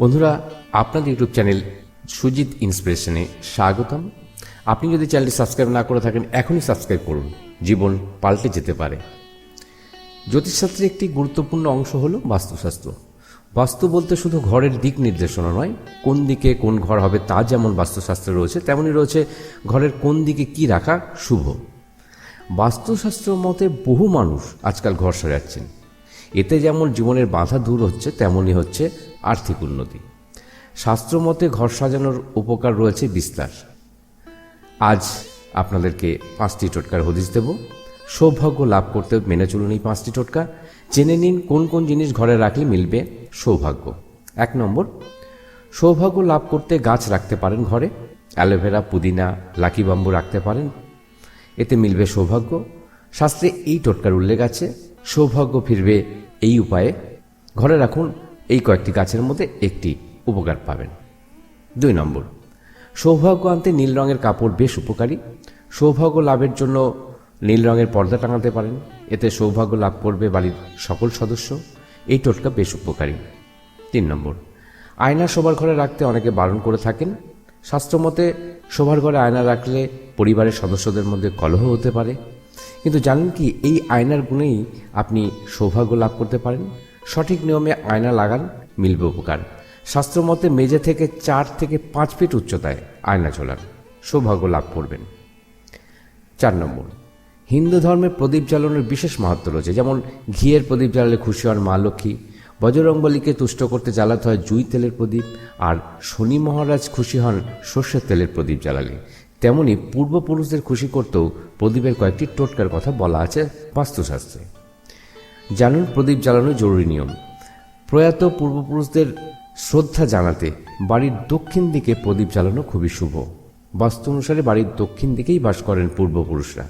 বন্ধুরা, আপনাদের YouTube channel Sujit ইন্সপিরেশনে স্বাগতম। আপনি যদি চ্যানেলটি সাবস্ক্রাইব না করে থাকেন, এখনই সাবস্ক্রাইব করুন। জীবন পাল্টে যেতে পারে। জ্যোতিষশাস্ত্রের একটি গুরুত্বপূর্ণ অংশ হল বাস্তুশাস্ত্র। বাস্তু বলতে শুধু ঘরের দিক নির্দেশনা নয়, কোন দিকে কোন ঘর হবে তা যেমন বাস্তুশাস্ত্রে রয়েছে, তেমনই রয়েছে ঘরের কোন দিকে কি রাখা শুভ। বাস্তুশাস্ত্র মতে বহু মানুষ আজকাল ঘর সাজাচ্ছেন। এতে যেমন জীবনের বাধা দূর হচ্ছে, তেমনই হচ্ছে আর্থিক উন্নতি। শাস্ত্রমতে ঘর সাজানোর উপকার রয়েছে বিস্তার। আজ আপনাদেরকে পাঁচটি টোটকার হদিস দেব। সৌভাগ্য লাভ করতে মেনে চলুন এই পাঁচটি টোটকা। জেনে নিন কোন কোন জিনিস ঘরে রাখলে মিলবে সৌভাগ্য। এক নম্বর, সৌভাগ্য লাভ করতে গাছ রাখতে পারেন ঘরে। অ্যালোভেরা পুদিনা, লাকি বাম্বু রাখতে পারেন। এতে মিলবে সৌভাগ্য। শাস্ত্রে এই টোটকার উল্লেখ আছে। সৌভাগ্য ফিরবে এই উপায়ে ঘরে রাখুন এই কয়েকটি গাছের মধ্যে একটি উপকার পাবেন। দুই নম্বর, সৌভাগ্য আনতে নীল রঙের কাপড় বেশ উপকারী। সৌভাগ্য লাভের জন্য নীল রঙের পর্দা টাঙাতে পারেন। এতে সৌভাগ্য লাভ করবে বাড়ির সকল সদস্য। এই টোটকা বেশ উপকারী। তিন নম্বর, আয়না শোবার ঘরে রাখতে অনেকে বারণ করে থাকেন। শাস্ত্রমতে শোবার ঘরে আয়না রাখলে পরিবারের সদস্যদের মধ্যে কলহ হতে পারে। কিন্তু জানেন কি, এই আয়নার গুণেই আপনি সৌভাগ্য লাভ করতে পারেন। সঠিক নিয়মে আয়না লাগান, মিলবে উপকার। শাস্ত্রমতে মেঝে থেকে চার থেকে পাঁচ ফিট উচ্চতায় আয়না ঝোলান, সৌভাগ্য লাভ করবেন। চার নম্বর, হিন্দু ধর্মে প্রদীপ জ্বালানোর বিশেষ মাহাত্ম রয়েছে, যেমন ঘিয়ের প্রদীপ জ্বালালে খুশি হন মা লক্ষ্মী, বজরংবলীকে তুষ্ট করতে জ্বালাতে হয় জুই তেলের প্রদীপ, আর শনি মহারাজ খুশি হন সর্ষের তেলের প্রদীপ জ্বালালে। তেমনি পূর্বপুরুষদের খুশি করতেও প্রদীপের কয়েকটি টোটকার কথা বলা আছে বাস্তুশাস্ত্রে। জানুন প্রদীপ জ্বালানো জরুরি নিয়ম। প্রয়াত পূর্বপুরুষদের শ্রদ্ধা জানাতে বাড়ির দক্ষিণ দিকে প্রদীপ জ্বালানো খুবই শুভ। বাস্তু অনুসারে বাড়ির দক্ষিণ দিকেই বাস করেন পূর্বপুরুষরা।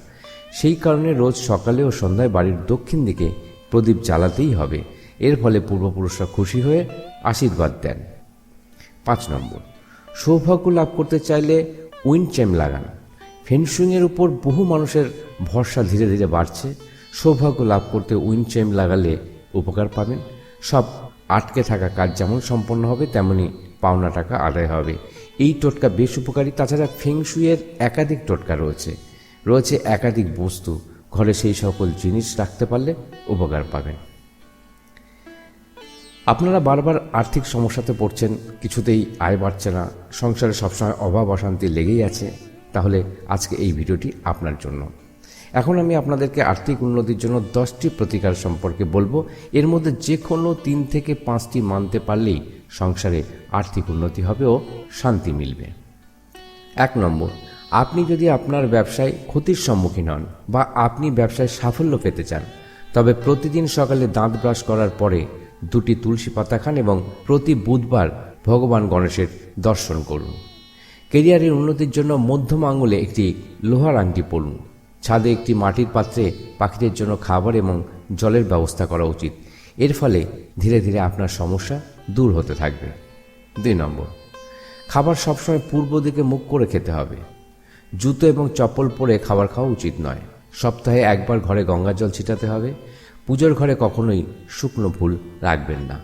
সেই কারণে রোজ সকালে ও সন্ধ্যায় বাড়ির দক্ষিণ দিকে প্রদীপ জ্বালাতেই হবে। এর ফলে পূর্বপুরুষরা খুশি হয়ে আশীর্বাদ দেন। পাঁচ নম্বর। সৌভাগ্য লাভ করতে চাইলে উইন্ড চেম লাগান। ফেনসুইংয়ের উপর বহু মানুষের ভরসা ধীরে ধীরে বাড়ছে। সৌভাগ্য লাভ করতে উইন্ড চেম লাগালে উপকার পাবেন। সব আটকে থাকা কাজ যেমন সম্পন্ন হবে, তেমনি পাওনা টাকা আদায় হবে। এই টোটকা বেশ উপকারী। তাছাড়া ফেংশুইয়ের একাধিক টোটকা রয়েছে। রয়েছে একাধিক বস্তু। ঘরে সেই সকল জিনিস রাখতে পারলে উপকার পাবেন। আপনারা বারবার আর্থিক সমস্যাতে পড়ছেন, কিছুতেই আয় বাড়ছে না, সংসারে সবসময় অভাব অশান্তি লেগেই আছে, তাহলে আজকে এই ভিডিওটি আপনার জন্য। এখন আমি আপনাদেরকে আর্থিক উন্নতির জন্য দশটি প্রতিকার সম্পর্কে বলব। এর মধ্যে যে কোনো তিন থেকে পাঁচটি মানতে পারলেই সংসারে আর্থিক উন্নতি হবে ও শান্তি মিলবে। এক নম্বর, আপনি যদি আপনার ব্যবসায় ক্ষতির সম্মুখীন হন বা আপনি ব্যবসায় সাফল্য পেতে চান, তবে প্রতিদিন সকালে দাঁত ব্রাশ করার পরে দুটি তুলসী পাতা খান এবং প্রতি বুধবার ভগবান গণেশের দর্শন করুন। কেরিয়ারের উন্নতির জন্য মধ্যম আঙুলে একটি লোহার আংটি পড়ুন ছাদে একটি মাটির পাত্রে পাখিদের জন্য খাবার এবং জলের ব্যবস্থা করা উচিত। এর ফলে ধীরে ধীরে আপনার সমস্যা দূর হতে থাকবে। দুই নম্বর, খাবার সবসময় পূর্ব দিকে মুখ করে খেতে হবে। জুতো এবং চপ্পল পরে খাবার খাওয়া উচিত নয়। সপ্তাহে একবার ঘরে গঙ্গা জল ছিটাতে হবে। পুজোর ঘরে কখনোই শুকনো ফুল রাখবেন না।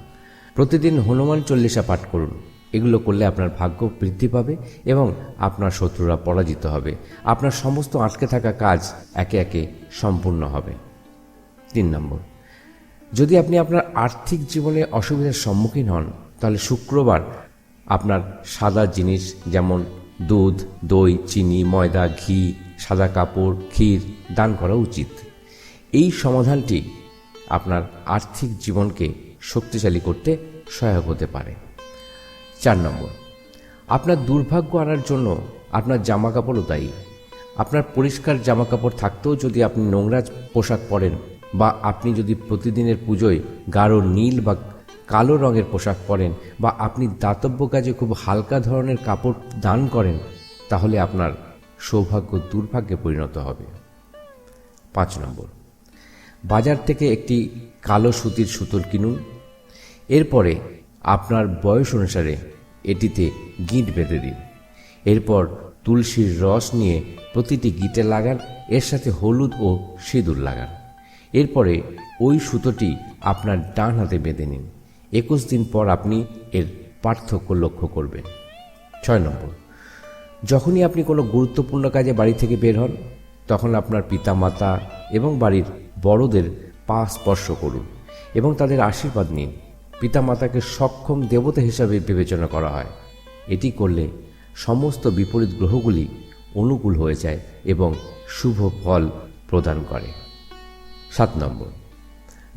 প্রতিদিন হনুমান চল্লিশা পাঠ করুন। এগুলো করলে আপনার ভাগ্য বৃদ্ধি পাবে এবং আপনার শত্রুরা পরাজিত হবে। আপনার সমস্ত আটকে থাকা কাজ একে একে সম্পূর্ণ হবে। তিন নম্বর, যদি আপনি আপনার আর্থিক জীবনে অসুবিধার সম্মুখীন হন, তাহলে শুক্রবার আপনার সাদা জিনিস যেমন দুধ, দই, চিনি, ময়দা, ঘি, সাদা কাপড়, ক্ষীর দান করা উচিত। এই সমাধানটি আপনার আর্থিক জীবনকে শক্তিশালী করতে সহায়ক হতে পারে। চার নম্বর, আপনার দুর্ভাগ্য আনার জন্য আপনার জামা কাপড়ও দায়ী। আপনার পরিষ্কার জামা কাপড় থাকতেও যদি আপনি নোংরা পোশাক পরেন বা আপনি যদি প্রতিদিনের পুজোয় গাঢ় নীল বা কালো রঙের পোশাক পরেন বা আপনি দাতব্য কাজে খুব হালকা ধরনের কাপড় দান করেন, তাহলে আপনার সৌভাগ্য দুর্ভাগ্যে পরিণত হবে। পাঁচ নম্বর বাজার থেকে একটি কালো সুতির সুতোর কিনুন। এরপরে আপনার বয়স অনুসারে এটিতে গিঁট বেঁধে দিন। এরপর তুলসীর রস নিয়ে প্রতিটি গিটে লাগান, এর সাথে হলুদ ও সিঁদুর লাগান। এরপরে ওই সুতোটি আপনার ডান হাতে বেঁধে নিন। একুশ দিন পর আপনি এর পার্থক্য লক্ষ্য করবেন। ছয় নম্বর, যখনই আপনি কোনো গুরুত্বপূর্ণ কাজে বাড়ি থেকে বের হন, তখন আপনার পিতা মাতা এবং বাড়ির বড়দের পা স্পর্শ করুন এবং তাদের আশীর্বাদ নিন। পিতামাতাকে সক্ষম দেবতা হিসাবে বিবেচনা করা হয়। এটি করলে সমস্ত বিপরীত গ্রহগুলি অনুকূল হয়ে যায় এবং শুভ ফল প্রদান করে। সাত নম্বর,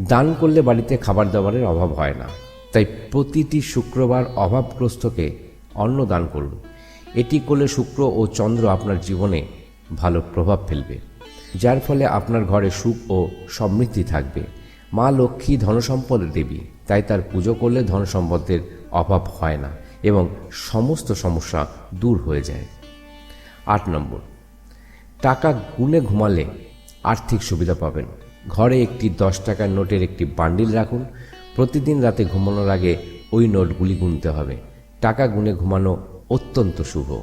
দান করলে বাড়িতে খাবার দাবারের অভাব হয় না। তাই প্রতিটি শুক্রবার অভাবগ্রস্তকে অন্ন দান করুন। এটি করলে শুক্র ও চন্দ্র আপনার জীবনে ভালো প্রভাব ফেলবে। যার ফলে আপনার ঘরে সুখ ও সমৃদ্ধি থাকবে। মা লক্ষ্মী ধনসম্পদের দেবী, তাই তার পুজো করলে ধনসম্পদের অভাব হয় না এবং সমস্ত সমস্যা দূর হয়ে যায়। আট নম্বর, টাকা গুনে ঘুমালে আর্থিক সুবিধা পাবেন। ঘরে একটি দশ টাকার নোটের একটি বান্ডিল রাখুন। প্রতিদিন রাতে ঘুমানোর আগে ওই নোটগুলি গুনতে হবে। টাকা গুনে ঘুমানো অত্যন্ত শুভ।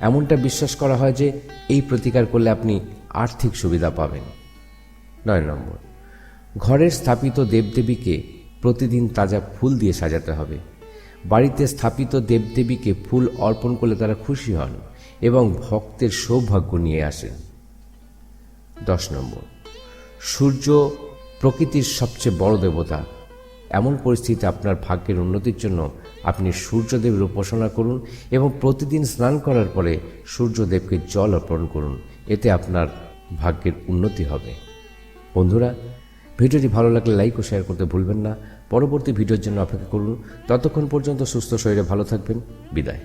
এমনটা বিশ্বাস করা হয় যে এই প্রতিকার করলে আপনি আর্থিক সুবিধা পাবেন। নয় নম্বর, ঘরের স্থাপিত দেবদেবীকে প্রতিদিন তাজা ফুল দিয়ে সাজাতে হবে। বাড়িতে স্থাপিত দেবদেবীকে ফুল অর্পণ করলে তারা খুশি হন এবং ভক্তের সৌভাগ্য নিয়ে আসেন। দশ নম্বর, সূর্য প্রকৃতির সবচেয়ে বড় দেবতা। এমন পরিস্থিতিতে আপনার ভাগ্যের উন্নতির জন্য আপনি সূর্যদেবের উপাসনা করুন এবং প্রতিদিন স্নান করার পরে সূর্যদেবকে জল অর্পণ করুন। এতে আপনার ভাগ্যের উন্নতি হবে। বন্ধুরা, ভিডিওটি ভালো লাগলে লাইক ও শেয়ার করতে ভুলবেন না। পরবর্তী ভিডিওর জন্য অপেক্ষা করুন। ততক্ষণ পর্যন্ত সুস্থ শরীরে ভালো থাকবেন। বিদায়।